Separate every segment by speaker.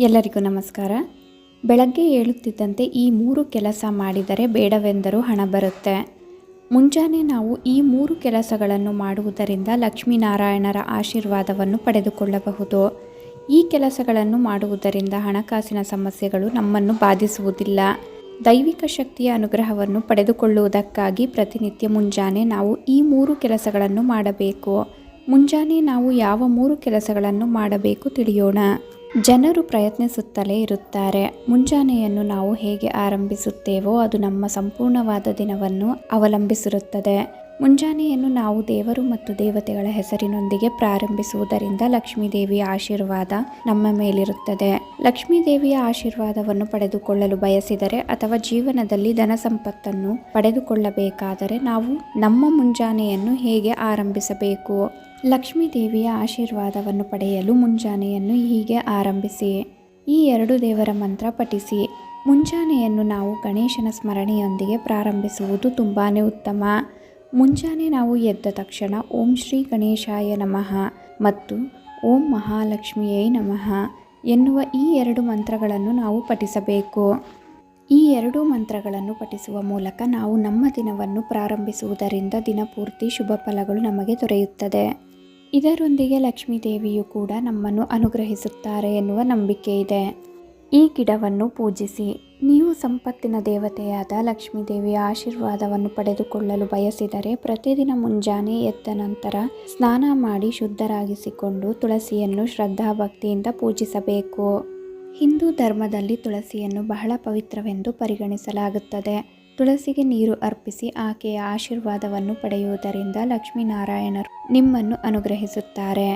Speaker 1: ಎಲ್ಲರಿಗೂ ನಮಸ್ಕಾರ. ಬೆಳಗ್ಗೆ ಏಳುತ್ತಿದ್ದಂತೆ ಈ ಮೂರು ಕೆಲಸ ಮಾಡಿದರೆ ಬೇಡವೆಂದರೂ ಹಣ ಬರುತ್ತೆ. ಮುಂಜಾನೆ ನಾವು ಈ ಮೂರು ಕೆಲಸಗಳನ್ನು ಮಾಡುವುದರಿಂದ ಲಕ್ಷ್ಮೀನಾರಾಯಣರ ಆಶೀರ್ವಾದವನ್ನು ಪಡೆದುಕೊಳ್ಳಬಹುದು. ಈ ಕೆಲಸಗಳನ್ನು ಮಾಡುವುದರಿಂದ ಹಣಕಾಸಿನ ಸಮಸ್ಯೆಗಳು ನಮ್ಮನ್ನು ಬಾಧಿಸುವುದಿಲ್ಲ. ದೈವಿಕ ಶಕ್ತಿಯ ಅನುಗ್ರಹವನ್ನು ಪಡೆದುಕೊಳ್ಳುವುದಕ್ಕಾಗಿ ಪ್ರತಿನಿತ್ಯ ಮುಂಜಾನೆ ನಾವು ಈ ಮೂರು ಕೆಲಸಗಳನ್ನು ಮಾಡಬೇಕು. ಮುಂಜಾನೆ ನಾವು ಯಾವ ಮೂರು ಕೆಲಸಗಳನ್ನು ಮಾಡಬೇಕು ತಿಳಿಯೋಣ. ಜನರು ಪ್ರಯತ್ನಿಸುತ್ತಲೇ ಇರುತ್ತಾರೆ. ಮುಂಜಾನೆಯನ್ನು ನಾವು ಹೇಗೆ ಆರಂಭಿಸುತ್ತೇವೋ ಅದು ನಮ್ಮ ಸಂಪೂರ್ಣವಾದ ದಿನವನ್ನು ಅವಲಂಬಿಸಿರುತ್ತದೆ. ಮುಂಜಾನೆಯನ್ನು ನಾವು ದೇವರು ಮತ್ತು ದೇವತೆಗಳ ಹೆಸರಿನೊಂದಿಗೆ ಪ್ರಾರಂಭಿಸುವುದರಿಂದ ಲಕ್ಷ್ಮೀದೇವಿಯ ಆಶೀರ್ವಾದ ನಮ್ಮ ಮೇಲಿರುತ್ತದೆ. ಲಕ್ಷ್ಮೀ ದೇವಿಯ ಆಶೀರ್ವಾದವನ್ನು ಪಡೆದುಕೊಳ್ಳಲು ಬಯಸಿದರೆ ಅಥವಾ ಜೀವನದಲ್ಲಿ ಧನ ಸಂಪತ್ತನ್ನು ಪಡೆದುಕೊಳ್ಳಬೇಕಾದರೆ ನಾವು ನಮ್ಮ ಮುಂಜಾನೆಯನ್ನು ಹೇಗೆ ಆರಂಭಿಸಬೇಕು? ಲಕ್ಷ್ಮೀ ದೇವಿಯ ಆಶೀರ್ವಾದವನ್ನು ಪಡೆಯಲು ಮುಂಜಾನೆಯನ್ನು ಹೀಗೆ ಆರಂಭಿಸಿ. ಈ ಎರಡು ದೇವರ ಮಂತ್ರ ಪಠಿಸಿ. ಮುಂಜಾನೆಯನ್ನು ನಾವು ಗಣೇಶನ ಸ್ಮರಣೆಯೊಂದಿಗೆ ಪ್ರಾರಂಭಿಸುವುದು ತುಂಬಾ ಉತ್ತಮ. ಮುಂಜಾನೆ ನಾವು ಎದ್ದ ತಕ್ಷಣ ಓಂ ಶ್ರೀ ಗಣೇಶಾಯ ನಮಃ ಮತ್ತು ಓಂ ಮಹಾಲಕ್ಷ್ಮಿಯೇ ನಮಃ ಎನ್ನುವ ಈ ಎರಡು ಮಂತ್ರಗಳನ್ನು ನಾವು ಪಠಿಸಬೇಕು. ಈ ಎರಡೂ ಮಂತ್ರಗಳನ್ನು ಪಠಿಸುವ ಮೂಲಕ ನಾವು ನಮ್ಮ ದಿನವನ್ನು ಪ್ರಾರಂಭಿಸುವುದರಿಂದ ದಿನಪೂರ್ತಿ ಶುಭ ಫಲಗಳು ನಮಗೆ ದೊರೆಯುತ್ತದೆ. ಇದರೊಂದಿಗೆ ಲಕ್ಷ್ಮೀ ದೇವಿಯು ಕೂಡ ನಮ್ಮನ್ನು ಅನುಗ್ರಹಿಸುತ್ತಾರೆ ಎನ್ನುವ ನಂಬಿಕೆ ಇದೆ. ಈ ಗಿಡವನ್ನು ಪೂಜಿಸಿ. ನೀವು ಸಂಪತ್ತಿನ ದೇವತೆಯಾದ ಲಕ್ಷ್ಮೀ ದೇವಿಯ ಆಶೀರ್ವಾದವನ್ನು ಪಡೆದುಕೊಳ್ಳಲು ಬಯಸಿದರೆ ಪ್ರತಿದಿನ ಮುಂಜಾನೆ ಎದ್ದ ನಂತರ ಸ್ನಾನ ಮಾಡಿ ಶುದ್ಧರಾಗಿಸಿಕೊಂಡು ತುಳಸಿಯನ್ನು ಶ್ರದ್ಧಾಭಕ್ತಿಯಿಂದ ಪೂಜಿಸಬೇಕು. ಹಿಂದೂ ಧರ್ಮದಲ್ಲಿ ತುಳಸಿಯನ್ನು ಬಹಳ ಪವಿತ್ರವೆಂದು ಪರಿಗಣಿಸಲಾಗುತ್ತದೆ. ತುಳಸಿಗೆ ನೀರು ಅರ್ಪಿಸಿ ಆಕೆಯ ಆಶೀರ್ವಾದವನ್ನು ಪಡೆಯುವುದರಿಂದ ಲಕ್ಷ್ಮೀನಾರಾಯಣರು ನಿಮ್ಮನ್ನು ಅನುಗ್ರಹಿಸುತ್ತಾರೆ.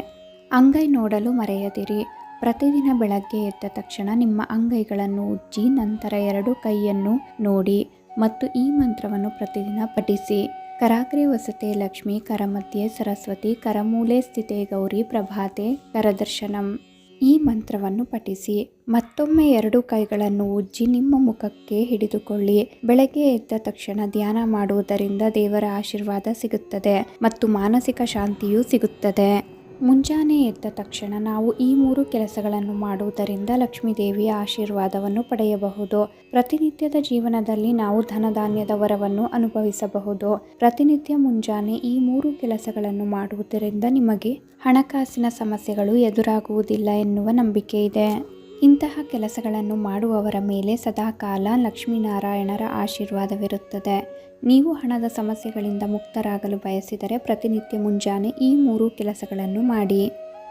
Speaker 1: ಅಂಗೈ ನೋಡಲು ಮರೆಯದಿರಿ. ಪ್ರತಿದಿನ ಬೆಳಗ್ಗೆ ಎದ್ದ ತಕ್ಷಣ ನಿಮ್ಮ ಅಂಗೈಗಳನ್ನು ಉಜ್ಜಿ ನಂತರ ಎರಡು ಕೈಯನ್ನು ನೋಡಿ ಮತ್ತು ಈ ಮಂತ್ರವನ್ನು ಪ್ರತಿದಿನ ಪಠಿಸಿ. ಕರಾಗ್ರೆ ವಸತೆ ಲಕ್ಷ್ಮಿ, ಕರಮಧ್ಯೆ ಸರಸ್ವತಿ, ಕರಮೂಲೆ ಸ್ಥಿತೆ ಗೌರಿ, ಪ್ರಭಾತೆ, ಕರದರ್ಶನಂ. ಈ ಮಂತ್ರವನ್ನು ಪಠಿಸಿ, ಮತ್ತೊಮ್ಮೆ ಎರಡು ಕೈಗಳನ್ನು ಉಜ್ಜಿ ನಿಮ್ಮ ಮುಖಕ್ಕೆ ಹಿಡಿದುಕೊಳ್ಳಿ. ಬೆಳಗ್ಗೆ ಎದ್ದ ತಕ್ಷಣ ಧ್ಯಾನ ಮಾಡುವುದರಿಂದ ದೇವರ ಆಶೀರ್ವಾದ ಸಿಗುತ್ತದೆ ಮತ್ತು ಮಾನಸಿಕ ಶಾಂತಿಯೂ ಸಿಗುತ್ತದೆ. ಮುಂಜಾನೆ ಎದ್ದ ತಕ್ಷಣ ನಾವು ಈ ಮೂರು ಕೆಲಸಗಳನ್ನು ಮಾಡುವುದರಿಂದ ಲಕ್ಷ್ಮೀದೇವಿಯ ಆಶೀರ್ವಾದವನ್ನು ಪಡೆಯಬಹುದು. ಪ್ರತಿನಿತ್ಯದ ಜೀವನದಲ್ಲಿ ನಾವು ಧನಧಾನ್ಯದ ವರವನ್ನು ಅನುಭವಿಸಬಹುದು. ಪ್ರತಿನಿತ್ಯ ಮುಂಜಾನೆ ಈ ಮೂರು ಕೆಲಸಗಳನ್ನು ಮಾಡುವುದರಿಂದ ನಿಮಗೆ ಹಣಕಾಸಿನ ಸಮಸ್ಯೆಗಳು ಎದುರಾಗುವುದಿಲ್ಲ ಎನ್ನುವ ನಂಬಿಕೆ ಇದೆ. ಇಂತಹ ಕೆಲಸಗಳನ್ನು ಮಾಡುವವರ ಮೇಲೆ ಸದಾಕಾಲ ಲಕ್ಷ್ಮೀನಾರಾಯಣರ ಆಶೀರ್ವಾದವಿರುತ್ತದೆ. ನೀವು ಹಣದ ಸಮಸ್ಯೆಗಳಿಂದ ಮುಕ್ತರಾಗಲು ಬಯಸಿದರೆ ಪ್ರತಿನಿತ್ಯ ಮುಂಜಾನೆ ಈ ಮೂರು ಕೆಲಸಗಳನ್ನು ಮಾಡಿ.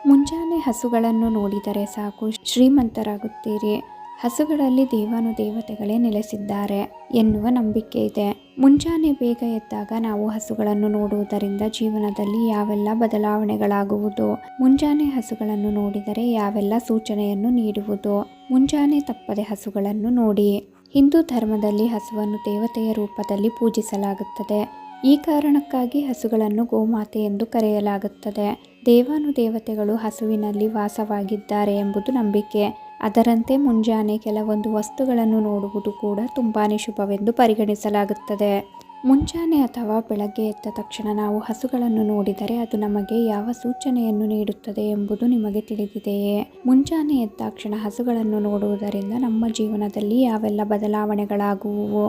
Speaker 1: ಮುಂಜಾನೆ ಹಸುಗಳನ್ನು ನೋಡಿದರೆ ಸಾಕು, ಶ್ರೀಮಂತರಾಗುತ್ತೀರಿ. ಹಸುಗಳಲ್ಲಿ ದೇವಾನುದೇವತೆಗಳೇ ನೆಲೆಸಿದ್ದಾರೆ ಎನ್ನುವ ನಂಬಿಕೆ ಇದೆ. ಮುಂಜಾನೆ ಬೇಗ ಎದ್ದಾಗ ನಾವು ಹಸುಗಳನ್ನು ನೋಡುವುದರಿಂದ ಜೀವನದಲ್ಲಿ ಯಾವೆಲ್ಲ ಬದಲಾವಣೆಗಳಾಗುವುದು? ಮುಂಜಾನೆ ಹಸುಗಳನ್ನು ನೋಡಿದರೆ ಯಾವೆಲ್ಲ ಸೂಚನೆಯನ್ನು ನೀಡುವುದು? ಮುಂಜಾನೆ ತಪ್ಪದೆ ಹಸುಗಳನ್ನು ನೋಡಿ. ಹಿಂದೂ ಧರ್ಮದಲ್ಲಿ ಹಸುವನ್ನು ದೇವತೆಯ ರೂಪದಲ್ಲಿ ಪೂಜಿಸಲಾಗುತ್ತದೆ. ಈ ಕಾರಣಕ್ಕಾಗಿ ಹಸುಗಳನ್ನು ಗೋಮಾತೆ ಎಂದು ಕರೆಯಲಾಗುತ್ತದೆ. ದೇವಾನುದೇವತೆಗಳು ಹಸುವಿನಲ್ಲಿ ವಾಸವಾಗಿದ್ದಾರೆ ಎಂಬುದು ನಂಬಿಕೆ. ಅದರಂತೆ ಮುಂಜಾನೆ ಕೆಲವೊಂದು ವಸ್ತುಗಳನ್ನು ನೋಡುವುದು ಕೂಡ ತುಂಬಾ ಶುಭವೆಂದು ಪರಿಗಣಿಸಲಾಗುತ್ತದೆ. ಮುಂಜಾನೆ ಅಥವಾ ಬೆಳಗ್ಗೆ ಎದ್ದ ತಕ್ಷಣ ನಾವು ಹಸುಗಳನ್ನು ನೋಡಿದರೆ ಅದು ನಮಗೆ ಯಾವ ಸೂಚನೆಯನ್ನು ನೀಡುತ್ತದೆ ಎಂಬುದು ನಿಮಗೆ ತಿಳಿದಿದೆಯೇ? ಮುಂಜಾನೆ ಎದ್ದ ತಕ್ಷಣ ಹಸುಗಳನ್ನು ನೋಡುವುದರಿಂದ ನಮ್ಮ ಜೀವನದಲ್ಲಿ ಯಾವೆಲ್ಲ ಬದಲಾವಣೆಗಳಾಗುವು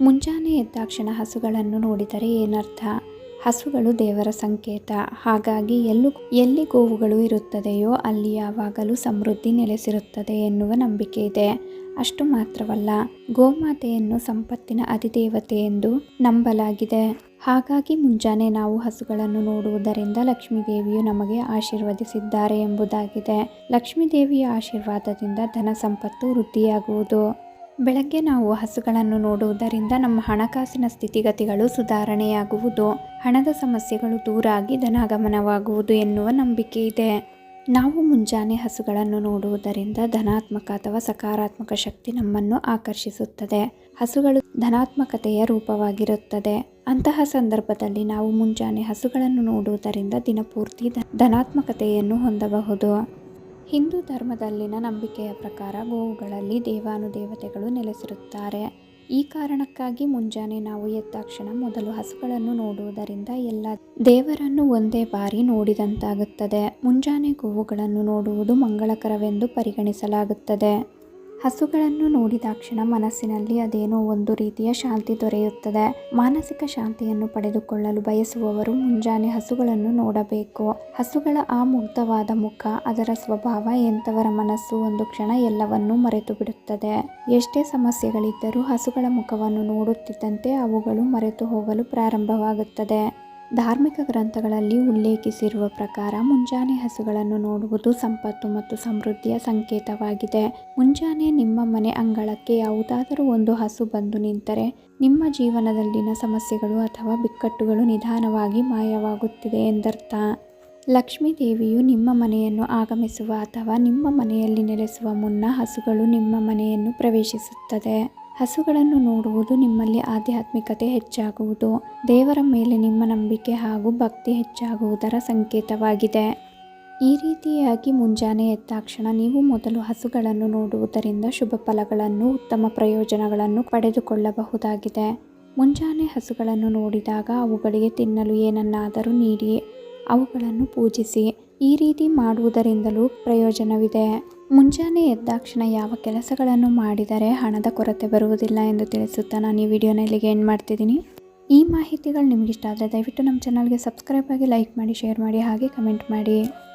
Speaker 1: ಮುಂಜಾನೆ ಎದ್ದಾಕ್ಷಣ ಹಸುಗಳನ್ನು ನೋಡಿದರೆ ಏನರ್ಥ? ಹಸುಗಳು ದೇವರ ಸಂಕೇತ. ಹಾಗಾಗಿ ಎಲ್ಲೂ, ಎಲ್ಲಿ ಗೋವುಗಳು ಇರುತ್ತದೆಯೋ ಅಲ್ಲಿ ಯಾವಾಗಲೂ ಸಮೃದ್ಧಿ ನೆಲೆಸಿರುತ್ತದೆ ಎನ್ನುವ ನಂಬಿಕೆ ಇದೆ. ಅಷ್ಟು ಮಾತ್ರವಲ್ಲ, ಗೋಮಾತೆಯನ್ನು ಸಂಪತ್ತಿನ ಅಧಿದೇವತೆ ಎಂದು ನಂಬಲಾಗಿದೆ. ಹಾಗಾಗಿ ಮುಂಜಾನೆ ನಾವು ಹಸುಗಳನ್ನು ನೋಡುವುದರಿಂದ ಲಕ್ಷ್ಮೀದೇವಿಯು ನಮಗೆ ಆಶೀರ್ವದಿಸಿದ್ದಾರೆ ಎಂಬುದಾಗಿದೆ. ಲಕ್ಷ್ಮೀದೇವಿಯ ಆಶೀರ್ವಾದದಿಂದ ಧನ ಸಂಪತ್ತು ವೃದ್ಧಿಯಾಗುವುದು. ಬೆಳಗ್ಗೆ ನಾವು ಹಸುಗಳನ್ನು ನೋಡುವುದರಿಂದ ನಮ್ಮ ಹಣಕಾಸಿನ ಸ್ಥಿತಿಗತಿಗಳು ಸುಧಾರಣೆಯಾಗುವುದು. ಹಣದ ಸಮಸ್ಯೆಗಳು ದೂರಾಗಿ ಧನಾಗಮನವಾಗುವುದು ಎನ್ನುವ ನಂಬಿಕೆ ಇದೆ. ನಾವು ಮುಂಜಾನೆ ಹಸುಗಳನ್ನು ನೋಡುವುದರಿಂದ ಧನಾತ್ಮಕ ಅಥವಾ ಸಕಾರಾತ್ಮಕ ಶಕ್ತಿ ನಮ್ಮನ್ನು ಆಕರ್ಷಿಸುತ್ತದೆ. ಹಸುಗಳು ಧನಾತ್ಮಕತೆಯ ರೂಪವಾಗಿರುತ್ತದೆ. ಅಂತಹ ಸಂದರ್ಭದಲ್ಲಿ ನಾವು ಮುಂಜಾನೆ ಹಸುಗಳನ್ನು ನೋಡುವುದರಿಂದ ದಿನಪೂರ್ತಿ ಧನಾತ್ಮಕತೆಯನ್ನು ಹೊಂದಬಹುದು. ಹಿಂದೂ ಧರ್ಮದಲ್ಲಿನ ನಂಬಿಕೆಯ ಪ್ರಕಾರ ಗೋವುಗಳಲ್ಲಿ ದೇವಾನುದೇವತೆಗಳು ನೆಲೆಸಿರುತ್ತಾರೆ. ಈ ಕಾರಣಕ್ಕಾಗಿ ಮುಂಜಾನೆ ನಾವು ಎದ್ದಾಕ್ಷಣ ಮೊದಲು ಹಸುಗಳನ್ನು ನೋಡುವುದರಿಂದ ಎಲ್ಲ ದೇವರನ್ನು ಒಂದೇ ಬಾರಿ ನೋಡಿದಂತಾಗುತ್ತದೆ. ಮುಂಜಾನೆ ಗೋವುಗಳನ್ನು ನೋಡುವುದು ಮಂಗಳಕರವೆಂದು ಪರಿಗಣಿಸಲಾಗುತ್ತದೆ. ಹಸುಗಳನ್ನು ನೋಡಿದಾಕ್ಷಣ ಮನಸ್ಸಿನಲ್ಲಿ ಅದೇನೋ ಒಂದು ರೀತಿಯ ಶಾಂತಿ ದೊರೆಯುತ್ತದೆ. ಮಾನಸಿಕ ಶಾಂತಿಯನ್ನು ಪಡೆದುಕೊಳ್ಳಲು ಬಯಸುವವರು ಮುಂಜಾನೆ ಹಸುಗಳನ್ನು ನೋಡಬೇಕು. ಹಸುಗಳ ಆ ಮುಗ್ಧವಾದ ಮುಖ, ಅದರ ಸ್ವಭಾವ, ಎಂಥವರ ಮನಸ್ಸು ಒಂದು ಕ್ಷಣ ಎಲ್ಲವನ್ನೂ ಮರೆತು ಬಿಡುತ್ತದೆ ಎಷ್ಟೇ ಸಮಸ್ಯೆಗಳಿದ್ದರೂ ಹಸುಗಳ ಮುಖವನ್ನು ನೋಡುತ್ತಿದ್ದಂತೆ ಅವುಗಳು ಮರೆತು ಹೋಗಲು ಪ್ರಾರಂಭವಾಗುತ್ತದೆ. ಧಾರ್ಮಿಕ ಗ್ರಂಥಗಳಲ್ಲಿ ಉಲ್ಲೇಖಿಸಿರುವ ಪ್ರಕಾರ ಮುಂಜಾನೆ ಹಸುಗಳನ್ನು ನೋಡುವುದು ಸಂಪತ್ತು ಮತ್ತು ಸಮೃದ್ಧಿಯ ಸಂಕೇತವಾಗಿದೆ. ಮುಂಜಾನೆ ನಿಮ್ಮ ಮನೆ ಅಂಗಳಕ್ಕೆ ಯಾವುದಾದರೂ ಒಂದು ಹಸು ಬಂದು ನಿಂತರೆ ನಿಮ್ಮ ಜೀವನದಲ್ಲಿನ ಸಮಸ್ಯೆಗಳು ಅಥವಾ ಬಿಕ್ಕಟ್ಟುಗಳು ನಿಧಾನವಾಗಿ ಮಾಯವಾಗುತ್ತಿದೆ ಎಂದರ್ಥ. ಲಕ್ಷ್ಮೀ ದೇವಿಯು ನಿಮ್ಮ ಮನೆಯನ್ನು ಆಗಮಿಸುವ ಅಥವಾ ನಿಮ್ಮ ಮನೆಯಲ್ಲಿ ನೆಲೆಸುವ ಮುನ್ನ ಹಸುಗಳು ನಿಮ್ಮ ಮನೆಯನ್ನು ಪ್ರವೇಶಿಸುತ್ತದೆ. ಹಸುಗಳನ್ನು ನೋಡುವುದು ನಿಮ್ಮಲ್ಲಿ ಆಧ್ಯಾತ್ಮಿಕತೆ ಹೆಚ್ಚಾಗುವುದು. ದೇವರ ಮೇಲೆ ನಿಮ್ಮ ನಂಬಿಕೆ ಹಾಗೂ ಭಕ್ತಿ ಹೆಚ್ಚಾಗುವುದರ ಸಂಕೇತವಾಗಿದೆ. ಈ ರೀತಿಯಾಗಿ ಮುಂಜಾನೆ ಎದ್ದಾಕ್ಷಣ ನೀವು ಮೊದಲು ಹಸುಗಳನ್ನು ನೋಡುವುದರಿಂದ ಶುಭ ಫಲಗಳನ್ನು, ಉತ್ತಮ ಪ್ರಯೋಜನಗಳನ್ನು ಪಡೆದುಕೊಳ್ಳಬಹುದಾಗಿದೆ. ಮುಂಜಾನೆ ಹಸುಗಳನ್ನು ನೋಡಿದಾಗ ಅವುಗಳಿಗೆ ತಿನ್ನಲು ಏನನ್ನಾದರೂ ನೀಡಿ, ಅವುಗಳನ್ನು ಪೂಜಿಸಿ, ಈ ರೀತಿ ಮಾಡುವುದರಿಂದಲೂ ಪ್ರಯೋಜನವಿದೆ. ಮುಂಜಾನೆ ಎದ್ದಾಕ್ಷಣ ಯಾವ ಕೆಲಸಗಳನ್ನು ಮಾಡಿದರೆ ಹಣದ ಕೊರತೆ ಬರುವುದಿಲ್ಲ ಎಂದು ತಿಳಿಸುತ್ತಾ ನಾನು ಈ ವಿಡಿಯೋನ ಇಲ್ಲಿಗೆ ಎಂಡ್ ಮಾಡ್ತಿದ್ದೀನಿ. ಈ ಮಾಹಿತಿಗಳು ನಿಮಗಿಷ್ಟ ಆದರೆ ದಯವಿಟ್ಟು ನಮ್ಮ ಚಾನಲ್ಗೆ ಸಬ್ಸ್ಕ್ರೈಬ್ ಆಗಿ ಲೈಕ್ ಮಾಡಿ ಶೇರ್ ಮಾಡಿ, ಹಾಗೆ ಕಮೆಂಟ್ ಮಾಡಿ.